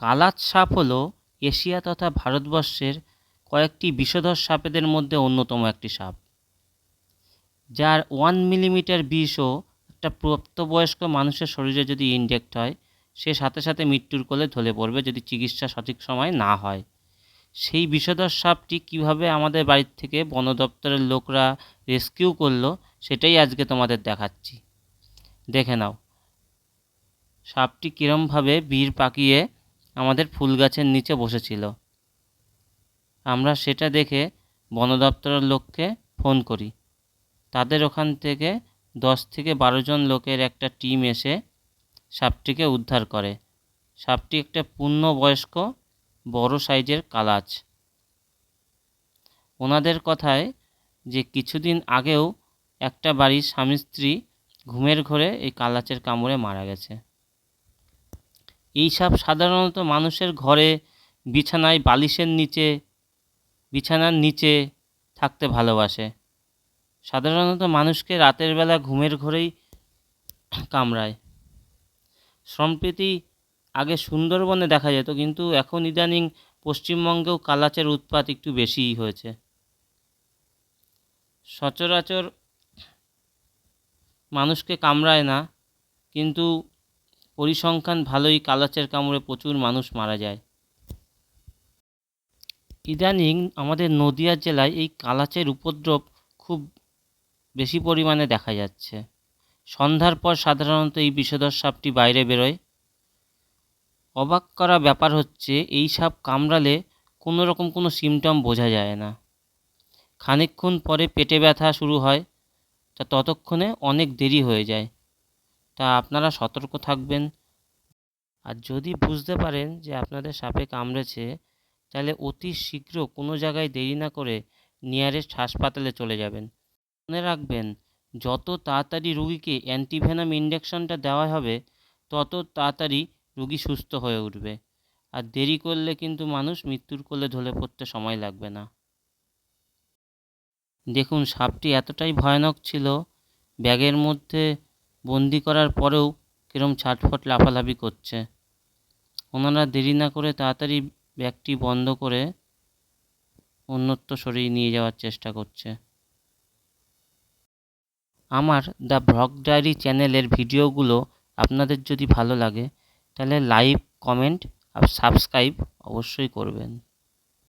কালাত সাপ হল এশিয়া তথা ভারতবর্ষের কয়েকটি বিষধর সাপেদের মধ্যে অন্যতম একটি সাপ। যার ওয়ান মিলিমিটার বিষও একটা প্রাপ্তবয়স্ক মানুষের শরীরে যদি ইনজেক্ট হয়, সে সাথে সাথে মৃত্যুর কোলে ঢলে পড়বে যদি চিকিৎসা সঠিক সময় না হয়। সেই বিষধর সাপটি কীভাবে আমাদের বাড়ির থেকে বন দপ্তরের লোকরা রেস্কিউ করল, সেটাই আজকে তোমাদের দেখাচ্ছি। দেখে নাও, সাপটি কীরমভাবে বীর পাকিয়ে আমাদের ফুল গাছের নিচে বসেছিল। আমরা সেটা দেখে বন দপ্তরের লোককে ফোন করি। তাদের ওখান থেকে দশ থেকে বারো জন লোকের একটা টিম এসে সাপটিকে উদ্ধার করে। সাপটি একটা পূর্ণবয়স্ক, বড় সাইজের কালাচ। ওনাদের কথায় যে কিছুদিন আগেও একটা বাড়ির স্বামী স্ত্রী ঘুমের ঘোরে এই কালাচের কামড়ে মারা গেছে। এই সাপ সাধারণত মানুষের ঘরে বিছানায় বালিশের নিচে, বিছানার নিচে থাকতে ভালোবাসে। সাধারণত মানুষকে রাতের বেলা ঘুমের ঘরেই কামড়ায়। সম্প্রতি আগে সুন্দরবনে দেখা যেত, কিন্তু এখন ইদানিং পশ্চিমবঙ্গেও কালাচের উৎপাত একটু বেশিই হয়েছে। সচরাচর মানুষকে কামড়ায় না, কিন্তু পরিসংখ্যান ভালোই কালাচের কামড়ে প্রচুর মানুষ মারা যায়। ইদানিং আমাদের নদিয়া জেলায় এই কালাচের উপদ্রব খুব বেশি পরিমাণে দেখা যাচ্ছে। সন্ধ্যার পর সাধারণত এই বিষধর সাপটি বাইরে বেরোয়। অবাক করা ব্যাপার হচ্ছে, এই সাপ কামড়ালে কোনো রকম কোনো সিমটম বোঝা যায় না। খানিকক্ষণ পরে পেটে ব্যথা শুরু হয়, তা ততক্ষণে অনেক দেরি হয়ে যায়। তা আপনারা সতর্ক থাকবেন। আর যদি বুঝতে পারেন যে আপনাদের সাপে কামড়েছে, তাহলে অতি শীঘ্র কোনো জায়গায় দেরি না করে নিয়ারেস্ট হাসপাতালে চলে যাবেন। মনে রাখবেন, যত তাড়াতাড়ি রুগীকে অ্যান্টিভেনাম ইঞ্জেকশনটা দেওয়া হবে, তত তাড়াতাড়ি রুগী সুস্থ হয়ে উঠবে। আর দেরি করলে কিন্তু মানুষ মৃত্যুর কোলে ঢলে পড়তে সময় লাগবে না। দেখুন, সাপটি এতটাই ভয়ানক ছিল, ব্যাগের মধ্যে বন্দি করার পরেও কীরম ছাটফট লাফালাফি করছে। ওনারা দেরি না করে তাড়াতাড়ি ব্যাগটি বন্ধ করে অন্যত্র সরিয়ে নিয়ে যাওয়ার চেষ্টা করছে। আমার দ্য ভ্লগ ডায়েরি চ্যানেলের ভিডিওগুলো আপনাদের যদি ভালো লাগে, তাহলে লাইক, কমেন্ট আর সাবস্ক্রাইব অবশ্যই করবেন।